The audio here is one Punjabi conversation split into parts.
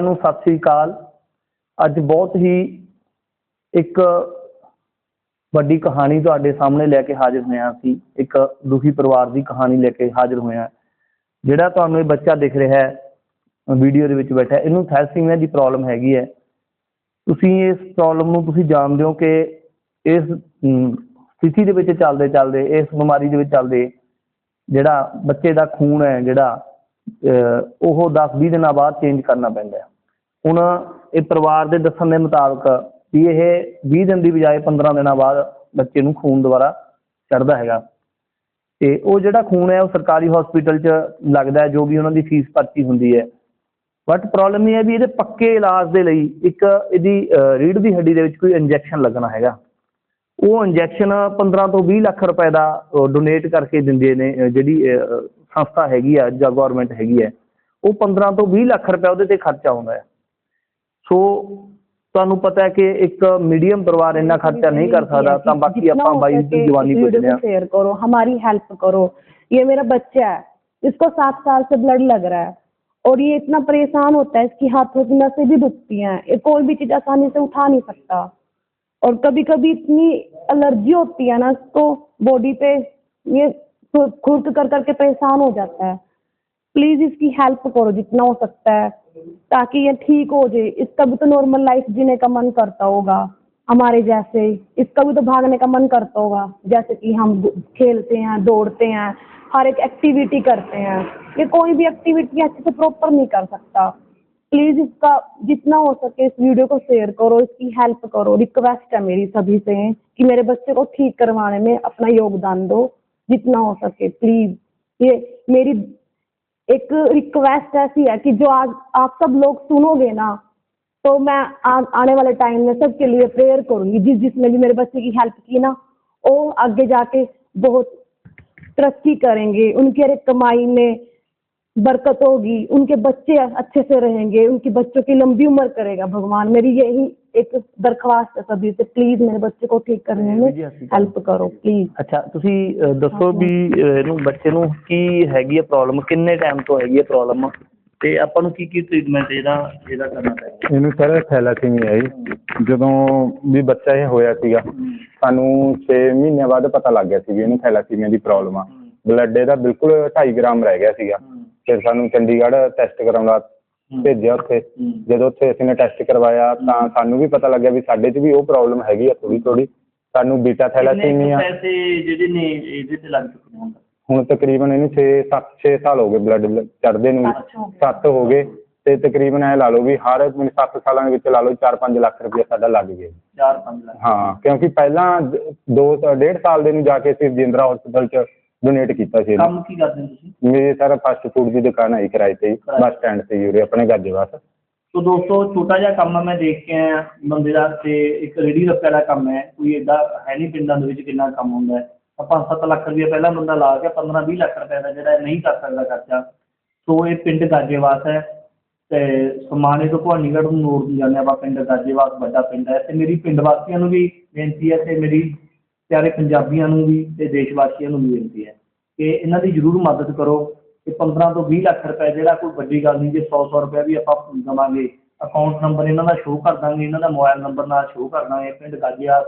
ਨੂੰ ਸਤਿ ਸ੍ਰੀ ਅਕਾਲ। ਅੱਜ ਬਹੁਤ ਹੀ ਇੱਕ ਵੱਡੀ ਕਹਾਣੀ ਤੁਹਾਡੇ ਸਾਹਮਣੇ ਲੈ ਕੇ ਹਾਜ਼ਰ ਹੋਇਆ ਸੀ ਇੱਕ ਦੁਖੀ ਪਰਿਵਾਰ ਦੀ ਕਹਾਣੀ ਲੈ ਕੇ ਹਾਜ਼ਰ ਹੋਇਆ ਜਿਹੜਾ ਤੁਹਾਨੂੰ ਇਹ ਬੱਚਾ ਦਿਖ ਰਿਹਾ ਹੈ ਵੀਡੀਓ ਦੇ ਵਿੱਚ ਬੈਠਾ ਇਹਨੂੰ ਥੈਲਸੀਮੀਆ ਦੀ ਪ੍ਰੋਬਲਮ ਹੈਗੀ ਹੈ। ਤੁਸੀਂ ਇਸ ਪ੍ਰੋਬਲਮ ਨੂੰ ਤੁਸੀਂ ਜਾਣਦੇ ਹੋ ਕਿ ਇਸ ਸਥਿਤੀ ਦੇ ਵਿੱਚ ਚੱਲਦੇ ਚੱਲਦੇ, ਇਸ ਬਿਮਾਰੀ ਦੇ ਵਿੱਚ ਚੱਲਦੇ ਜਿਹੜਾ ਬੱਚੇ ਦਾ ਖੂਨ ਹੈ, ਜਿਹੜਾ, ਅਹ, ਉਹ 10-20 ਦਿਨਾਂ ਬਾਅਦ ਚੇਂਜ ਕਰਨਾ ਪੈਂਦਾ ਹੈ। ਹੁਣ ਇਹ ਪਰਿਵਾਰ ਦੇ ਦੱਸਣ ਦੇ ਮੁਤਾਬਕ ਵੀ ਇਹ 20 ਦਿਨ ਦੀ ਬਜਾਏ 15 ਦਿਨਾਂ ਬਾਅਦ ਬੱਚੇ ਨੂੰ ਖੂਨ ਦੁਬਾਰਾ ਚੜਦਾ ਹੈਗਾ। ਤੇ ਉਹ ਜਿਹੜਾ ਖੂਨ ਹੈ ਉਹ ਸਰਕਾਰੀ ਹਸਪੀਟਲ 'ਚ ਲੱਗਦਾ ਹੈ ਜੋ ਵੀ ਉਹਨਾਂ ਦੀ ਫੀਸ ਪਰਚੀ ਹੁੰਦੀ ਹੈ। ਬਟ ਪ੍ਰੋਬਲਮ ਇਹ ਹੈ ਵੀ ਇਹਦੇ ਪੱਕੇ ਇਲਾਜ ਦੇ ਲਈ ਇੱਕ ਇਹਦੀ ਅਹ, ਰੀੜ੍ਹ ਦੀ ਹੱਡੀ ਦੇ ਵਿੱਚ ਕੋਈ ਇੰਜੈਕਸ਼ਨ ਲੱਗਣਾ ਹੈਗਾ। ਉਹ ਇੰਜੈਕਸ਼ਨ 15 ਤੋਂ 20 ਲੱਖ ਰੁਪਏ ਦਾ ਡੋਨੇਟ ਕਰਕੇ ਦਿੰਦੇ ਨੇ ਜਿਹੜੀ ਸੰਸਥਾ ਹੈਗੀ ਆ ਜਾਂ ਗਵਰਨਮੈਂਟ ਹੈਗੀ ਹੈ ਉਹ 15 ਤੋਂ 20 ਲੱਖ ਰੁਪਏ ਉਹਦੇ ਤੇ ਖਰਚਾ ਆਉਂਦਾ ਹੈ। ਸੋ ਤੁਹਾਨੂੰ ਪਤਾ ਹੈ ਕਿ ਇੱਕ ਮੀਡੀਅਮ ਪਰਿਵਾਰ ਇੰਨਾ ਖਰਚਾ ਨਹੀਂ ਕਰ ਸਕਦਾ ਤਾਂ ਬਾਕੀ जितना ਆਪਾਂ हो ਬਾਈ सके ਦੀ ਜਵਾਨੀ इस ਪੁੱਛਦੇ वीडियो ਹਾਂ को शेयर करो हमारी हेल्प करो ये मेरा बच्चा है इसको सात साल से ब्लड लग रहा है और ये इतना परेशान होता है इसकी हाथों की नसें भी दुखती हैं ये कोई भी चीज आसानी से उठा नहीं सकता और कभी कभी इतनी एलर्जी होती है ना इसको बॉडी पे ये खुर्क कर करके परेशान हो जाता है प्लीज इसकी हेल्प करो जितना हो सकता है ताकि ये ठीक हो जाए। इसका भी तो नॉर्मल लाइफ जीने का मन करता होगा। हमारे जैसे, इसका भी तो भागने का मन करता होगा। जैसे कि हम खेलते हैं, दौड़ते हैं, हर एक एक्टिविटी करते हैं। ये कोई भी एक्टिविटी अच्छे से प्रॉपर नहीं कर सकता। प्लीज़ इसका जितना हो सके इस वीडियो को शेयर करो, इसकी हेल्प करो। रिक्वेस्ट है मेरी सभी से कि मेरे बच्चे को ठीक करवाने में अपना योगदान दो। जितना हो सके प्लीज़ ये मेरी एक रिक्वेस्ट ऐसी है कि जो आज आप सब लोग सुनोगे ना तो मैं आ, आने वाले टाइम में सबके लिए प्रेयर करूँगी। जिस जिसने भी मेरे बच्चे की हेल्प की ना वो आगे जाके बहुत तरक्की करेंगे। उनके कमाई में बरकत होगी उनके बच्चे अच्छे से रहेंगे उनकी बच्चों की लंबी उम्र करेगा भगवान मेरी यही एक दरख्वास्त है सभी से प्लीज मेरे बच्चे को ठीक करने में जी, अस्सी हेल्प करो प्लीज ਅੱਛਾ ਤੁਸੀਂ ਅਹ, ਦੱਸੋ ਵੀ ਅਹ, ਇਹਨੂੰ ਬੱਚੇ ਨੂੰ ਕੀ ਹੈਗੀ ਹੈ ਪ੍ਰੋਬਲਮ ਕਿੰਨੇ ਟਾਈਮ ਤੋਂ ਹੈਗੀ ਹੈ ਪ੍ਰੋਬਲਮ ਤੇ ਆਪਾਂ ਨੂੰ ਕੀ ਕੀ ਟ੍ਰੀਟਮੈਂਟ ਇਹਦਾ ਇਹਦਾ ਕਰਨਾ ਪੈਂਦਾ ਇਹਨੂੰ ਸਰ ਥੈਲਾਸੀਮੀਆ ਹੈ ਜੀ ਜਦੋਂ ਵੀ ਬੱਚਾ ਇਹ ਹੋਇਆ ਸੀਗਾ ਸਾਨੂੰ 6 ਮਹੀਨਿਆਂ ਬਾਅਦ ਪਤਾ ਲੱਗ ਗਿਆ ਸੀ ਵੀ ਇਹਨੂੰ ਥੈਲਾਸੀਮੀਆ ਦੀ ਪ੍ਰੋਬਲਮ ਆ ਬਲੱਡ ਇਹਦਾ ਬਿਲਕੁਲ 2.5 ਗ੍ਰਾਮ ਰਹਿ ਗਿਆ ਸੀਗਾ ਫਿਰ ਸਾਨੂੰ ਚੰਡੀਗੜ੍ਹ ਟੈਸਟ ਕਰਾਉਣ ਦਾ ਭੇਜਿਆ ਉੱਥੇ। ਜਦੋਂ ਉੱਥੇ ਅਸੀਂ ਨੇ ਟੈਸਟ ਕਰਵਾਇਆ ਤਾਂ ਸਾਨੂੰ ਵੀ ਪਤਾ ਲੱਗਿਆ ਵੀ ਸਾਡੇ 'ਚ ਵੀ ਉਹ ਪ੍ਰੋਬਲਮ ਹੈਗੀ ਆ ਥੋੜੀ ਥੋੜੀ ਸਾਨੂੰ ਬੀਟਾ ਥੈਲਾਸੀਮੀਆ ਪੈਸੇ ਜਿਹੜੇ ਨੇ ਇਹਦੇ ਤੇ ਲੱਗ ਚੁੱਕੇ ਨੇ ਹੁਣ? ਤੱਕ? ਹੁਣ ਤਕਰੀਬਨ ਇਹਨੂੰ 6 7 6 ਸਾਲ ਹੋ ਗਏ ਬਲੱਡ ਚੜਦੇ ਨੂੰ ਸੱਤ ਹੋ ਗਏ। 7 ਹੋ ਗਏ। ਤੇ ਤਕਰੀਬਨ ਐ ਲਾ ਲਓ ਵੀ ਹਰ 7 ਸਾਲਾਂ ਦੇ ਵਿੱਚ ਲਾ ਲਓ 4-5 ਲੱਖ ਰੁਪਏ ਸਾਡਾ ਲੱਗ ਗਿਆ। ਜੀ। ਚਾਰ ਪੰਜ ਲੱਖ। ਹਾਂ ਕਿਉਂਕਿ ਪਹਿਲਾਂ ਦ- ਦੋ ਤੋਂ ਡੇਢ ਸਾਲ ਦੇ ਨੂੰ ਜਾ ਕੇ ਅਸੀਂ ਰਜਿੰਦਰਾ ਹਸਪੀਟਲ ਚ ਡੋਨੇਟ ਕੀਤਾ ਸੀ। ਕੰਮ ਕੀ ਕਰਦੇ ਹੋ ਤੁਸੀਂ? ਮੇਰੇ ਸਾਰਾ ਫਾਸਟ ਫੂਡ ਦੀ ਦੁਕਾਨ ਆਈ ਕਿਰਾਏ ਤੇ ਬੱਸ ਸਟੈਂਡ ਤੇ। ਉਰੇ ਆਪਣੇ ਗਾਜੀਵਾਸ ਸੋ ਦੋਸਤੋ ਛੋਟਾ ਜਿਹਾ ਕੰਮ ਆ, ਮੈਂ ਦੇਖ ਕੇ ਆਇਆ ਬੰਦੇ ਦਾ ਤੇ ਇੱਕ ਰੇੜੀ ਰੱਖਿਆ ਦਾ ਕੰਮ ਹੈ। ਕੋਈ ਏਦਾਂ ਹੈ ਨਹੀਂ ਪਿੰਡਾਂ ਦੇ ਵਿੱਚ ਕਿੰਨਾ ਕੰਮ ਹੁੰਦਾ ਹੈ। ਆਪਾਂ 7 ਲੱਖ ਰੁਪਏ ਪਹਿਲਾਂ ਬੰਦਾ ਲਾ ਕੇ 15 20 ਲੱਖ ਰੁਪਏ ਦਾ ਜਿਹੜਾ ਨਹੀਂ ਕਰ ਸਕਦਾ ਖਰਚਾ। ਸੋ ਇਹ ਪਿੰਡ ਗਾਜੇਵਾਸ ਹੈ ਤੇ ਸਮਾਣੇ ਤੋਂ ਭਵਾਨੀਗੜ੍ਹ ਨੂੰ ਨੋਰ ਨੂੰ ਜਾਂਦੇ ਆਪਾਂ ਪਿੰਡ ਗਾਜੇਵਾਸ ਵੱਡਾ ਪਿੰਡ ਹੈ। ਤੇ ਮੇਰੀ ਪਿੰਡ ਵਾਸੀਆਂ ਨੂੰ ਵੀ ਬੇਨਤੀ ਹੈ ਤੇ ਮੇਰੀ ਪਿਆਰੇ ਪੰਜਾਬੀਆਂ ਨੂੰ ਵੀ ਤੇ ਦੇਸ਼ ਵਾਸੀਆਂ ਨੂੰ ਵੀ ਬੇਨਤੀ ਹੈ ਕਿ ਇਹਨਾਂ ਦੀ ਜ਼ਰੂਰ ਮਦਦ ਕਰੋ ਕਿ 15 ਤੋਂ ਵੀਹ ਲੱਖ ਰੁਪਏ ਜਿਹੜਾ ਕੋਈ ਵੱਡੀ ਗੱਲ ਨਹੀਂ, ਜੇ ਸੌ ਸੌ ਰੁਪਇਆ ਵੀ ਆਪਾਂ ਦੇਵਾਂਗੇ ਅਕਾਊਂਟ ਨੰਬਰ ਇਹਨਾਂ ਦਾ ਸ਼ੋਅ ਕਰ ਦਾਂਗੇ, ਇਹਨਾਂ ਦਾ ਮੋਬਾਇਲ ਨੰਬਰ ਨਾਲ ਸ਼ੋਅ ਕਰ ਦਾਂਗੇ, ਪਿੰਡ ਗਾਜੀਆਸ,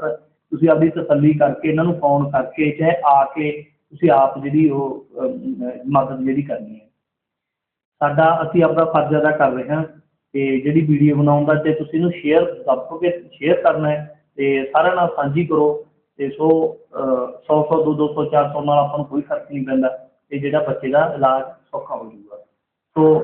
ਤੁਸੀਂ ਆਪਦੀ ਤਸੱਲੀ ਕਰਕੇ ਇਹਨਾਂ ਨੂੰ ਫੋਨ ਕਰਕੇ ਚਾਹੇ ਆ ਕੇ ਤੁਸੀਂ ਆਪ ਜਿਹੜੀ ਉਹ ਮਦਦ ਜਿਹੜੀ ਕਰਨੀ ਹੈ। ਸਾਡਾ, ਅਸੀਂ ਆਪਣਾ ਫਰਜ਼ ਅਦਾ ਕਰ ਰਹੇ ਹਾਂ ਤੇ ਜਿਹੜੀ ਵੀਡੀਓ ਬਣਾਉਣ ਦਾ ਤੇ ਤੁਸੀਂ ਇਹਨੂੰ ਸ਼ੇਅਰ ਦੱਬੋ ਕਿ ਸ਼ੇਅਰ ਕਰਨਾ ਹੈ ਤੇ ਸਾਰਿਆਂ ਨਾਲ ਸਾਂਝੀ ਕਰੋ ਤੇ ਸੋ 100 100 200 200 400 ਨਾਲ ਆਪਾਂ ਨੂੰ ਕੋਈ ਫ਼ਰਕ ਨਹੀਂ ਪੈਂਦਾ ਤੇ ਜਿਹੜਾ ਬੱਚੇ ਦਾ ਇਲਾਜ ਸੌਖਾ ਹੋ ਜਾਊਗਾ। ਸੋ,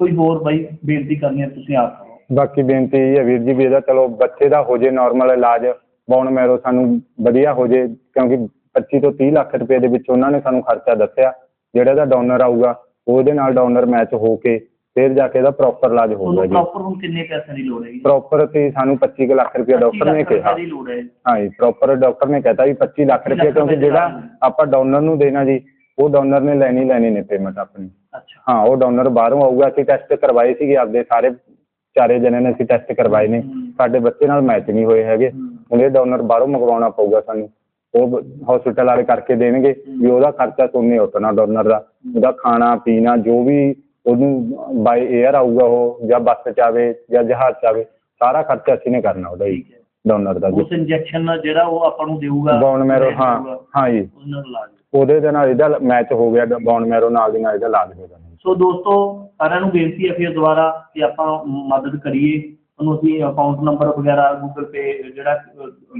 ਕੋਈ ਹੋਰ ਬਾਈ ਬੇਨਤੀ ਕਰਨੀ ਹੈ, ਤੁਸੀਂ ਆਪ ਕਰੋ। ਬਾਕੀ ਬੇਨਤੀ ਇਹ ਹੈ ਵੀਰ ਜੀ ਵੀ ਇਹਦਾ ਚਲੋ ਬੱਚੇ ਦਾ ਹੋ ਜੇ ਨਾਰਮਲ ਇਲਾਜ ਬੋਨ ਮੈਰੋ ਸਾਨੂੰ ਵਧੀਆ ਹੋ ਜੇ, ਕਿਉਂਕਿ 25 ਤੋਂ 30 ਲੱਖ ਰੁਪਏ ਦੇ ਵਿੱਚ ਉਹਨਾਂ ਨੇ ਸਾਨੂੰ ਖਰਚਾ ਦੱਸਿਆ, ਜਿਹੜਾ ਇਹਦਾ ਡੋਨਰ ਆਊਗਾ, ਉਹਦੇ ਨਾਲ ਡੋਨਰ ਮੈਚ ਹੋ ਕੇ ਫਿਰ ਜਾ ਕੇ ਇਹਦਾ ਪ੍ਰੋਪਰ ਇਲਾਜ ਹੋਊਗਾ ਤੁਹਾਨੂੰ ਜੀ। ਪ੍ਰੋਪਰ ਹੁਣ ਕਿੰਨੇ ਪੈਸੇ ਦੀ ਲੋੜ ਹੈ ਜੀ? ਪ੍ਰੋਪਰ ਤੇ ਸਾਨੂੰ 25 ਕੁ ਲੱਖ ਰੁਪਏ ਡਾਕਟਰ ਨੇ ਕਿਹਾ। ਦੀ ਲੋੜ ਹੈ ਹਾਂ ਜੀ ਪ੍ਰੋਪਰ ਡਾਕਟਰ ਨੇ ਕਹਿਤਾ ਵੀ 25 ਲੱਖ 25 ਰੁਪਏ ਕਿਉਂਕਿ ਜਿਹੜਾ। ਆਪਾਂ ਡੋਨਰ ਨੂੰ ਦੇਣਾ ਜੀ ਉਹ ਡੋਨਰ ਨੇ ਲੈਣੀ ਲੈਣੀ ਨੇ ਪੇਮੈਂਟ ਆਪਣੀ। ਅੱਛਾ। ਹਾਂ ਉਹ ਡੋਨਰ ਬਾਹਰੋਂ ਆਊਗਾ ਅਸੀਂ ਟੈਸਟ ਕਰਵਾਏ ਸੀਗੇ ਆਪਦੇ ਸਾਰੇ ਚਾਰੇ ਜਣੇ ਨੇ ਅਸੀਂ ਟੈਸਟ ਕਰਵਾਏ ਨੇ। ਸਾਡੇ ਬੱਚੇ ਨਾਲ ਮੈਚ ਨਹੀਂ ਹੋਏ ਹੈਗੇ। ਹੁਣ ਇਹ ਡੋਨਰ ਬਾਹਰੋਂ ਮੰਗਵਾਉਣਾ ਪਊਗਾ ਸਾਨੂੰ। ਉਹ ਹਸਪੀਟਲ ਵਾਲੇ ਕਰਕੇ ਦੇਣਗੇ ਵੀ ਉਹਦਾ ਖਰਚਾ ਤੁਮਨੇ ਉਤਨਾ ਡੋਨਰ ਦਾ। ਉਹਦਾ ਖਾਣਾ ਪੀਣਾ ਜੋ ਵੀ ਉਹਨੂੰ ਬਾਈ 에ਅਰ ਆਊਗਾ ਉਹ ਜਾਂ ਬੱਸ 'ਚ ਆਵੇ ਜਾਂ ਜਹਾਜ਼ 'ਚ ਆਵੇ ਸਾਰਾ ਖਰਚਾ ਅਸੀਂ ਨੇ ਕਰਨਾ ਉਹਦਾ ਜੀ ਡੋਨਰ ਦਾ ਜੀ। ਉਸ ਇੰਜੈਕਸ਼ਨ ਜਿਹੜਾ ਉਹ ਆਪਾਂ ਨੂੰ ਦੇਊਗਾ ਬੋਨ ਮੈਰੋ ਹਾਂ ਹਾਂ ਜੀ। ਉਹਨਾਂ ਉਹਦੇ ਦੇ ਨਾਲ ਇਹਦਾ ਮੈਚ ਹੋ ਗਿਆ ਬੋਨ ਮੈਰੋ ਨਾਲ ਦੀ ਨਾਲ ਇਹਦਾ ਇਲਾਜ ਹੋ ਜਾਣਾ। ਸੋ ਦੋਸਤੋ ਸਾਰਿਆਂ ਨੂੰ ਬੇਨਤੀ ਹੈ ਫਿਰ ਦੁਬਾਰਾ ਕਿ ਆਪਾਂ ਮਦਦ ਕਰੀਏ ਤੁਹਾਨੂੰ ਅਸੀਂ ਅਕਾਊਂਟ ਨੰਬਰ ਵਗੈਰਾ ਗੂਗਲ ਪੇ ਜਿਹੜਾ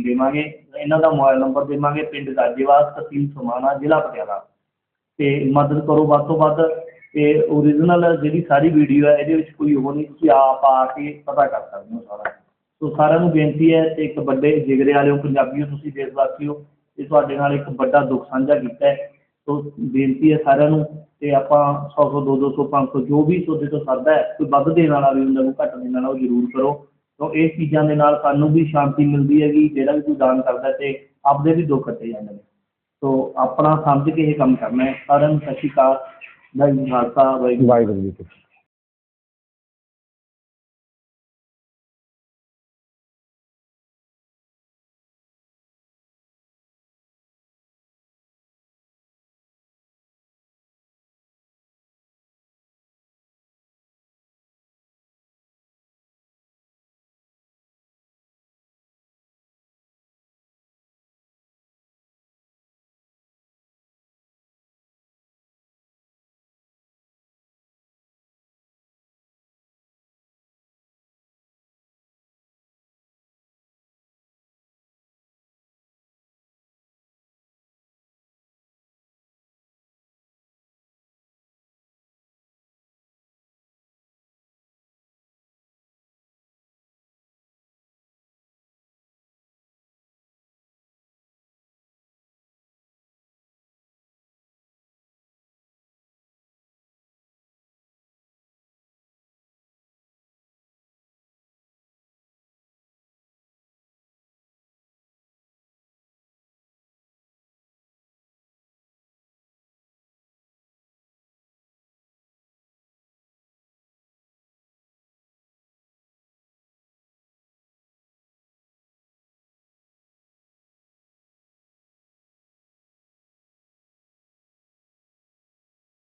ਦੇਵਾਂਗੇ ਇਹਨਾਂ ਦਾ ਮੋਬਾਈਲ ਨੰਬਰ ਦੇਵਾਂਗੇ ਪਿੰਡ ਗਾਜੇਵਾਲ ਤਹਿਸੀਲ ਸਮਾਣਾ ਜ਼ਿਲ੍ਹਾ ਪਟਿਆਲਾ। ਤੇ ਮਦਦ ਕਰੋ ਵੱਧ ਤੋਂ ਵੱਧ। ਅਤੇ ਓਰੀਜਨਲ ਜਿਹੜੀ ਸਾਰੀ ਵੀਡੀਓ ਹੈ, ਇਹਦੇ ਵਿੱਚ ਕੋਈ ਉਹ ਨਹੀਂ ਤੁਸੀਂ ਆਪ ਆ ਕੇ ਪਤਾ ਕਰ ਸਕਦੇ ਹੋ ਸਾਰਾ। ਸੋ ਸਾਰਿਆਂ ਨੂੰ ਬੇਨਤੀ ਹੈ ਤੇ ਇੱਕ ਵੱਡੇ ਜਿਗਰੇ ਵਾਲਿਓ, ਪੰਜਾਬੀਓ, ਤੁਸੀਂ ਦੇਸ਼ ਵਾਸੀਓ ਇਹ ਤੁਹਾਡੇ ਨਾਲ ਇੱਕ ਵੱਡਾ ਦੁੱਖ ਸਾਂਝਾ ਕੀਤਾ ਸੋ ਬੇਨਤੀ ਹੈ ਸਾਰਿਆਂ ਨੂੰ ਤੇ ਆਪਾਂ ਸੌ ਸੌ, ਦੋ ਦੋ ਸੌ, ਪੰਜ ਸੌ ਜੋ ਵੀ ਤੁਹਾਡੇ ਤੋਂ ਸਰਦਾ ਹੈ, ਕੋਈ ਵੱਧ ਦੇਣ ਵਾਲਾ ਵੀ ਹੁੰਦਾ, ਕੋਈ ਘੱਟ ਦੇਣ ਵਾਲਾ, ਉਹ ਜ਼ਰੂਰ ਕਰੋ। ਸੋ ਇਹ ਚੀਜ਼ਾਂ ਦੇ ਨਾਲ ਸਾਨੂੰ ਵੀ ਸ਼ਾਂਤੀ ਮਿਲਦੀ ਹੈਗੀ, ਜਿਹੜਾ ਵੀ ਕੋਈ ਦਾਨ ਕਰਦਾ ਹੈ ਤੇ ਆਪਦੇ ਵੀ ਦੁੱਖ ਕੱਟੇ ਜਾਂਦੇ ਨੇ। ਸੋ ਆਪਣਾ ਸਮਝ ਕੇ ਇਹ ਕੰਮ ਕਰਨਾ ਹੈ। ਸਾਰਿਆਂ ਨੂੰ ਸਤਿ ਸ਼੍ਰੀ ਅਕਾਲ। ਵਾਹਿਗੁਰੂ ਜੀ ਕਾ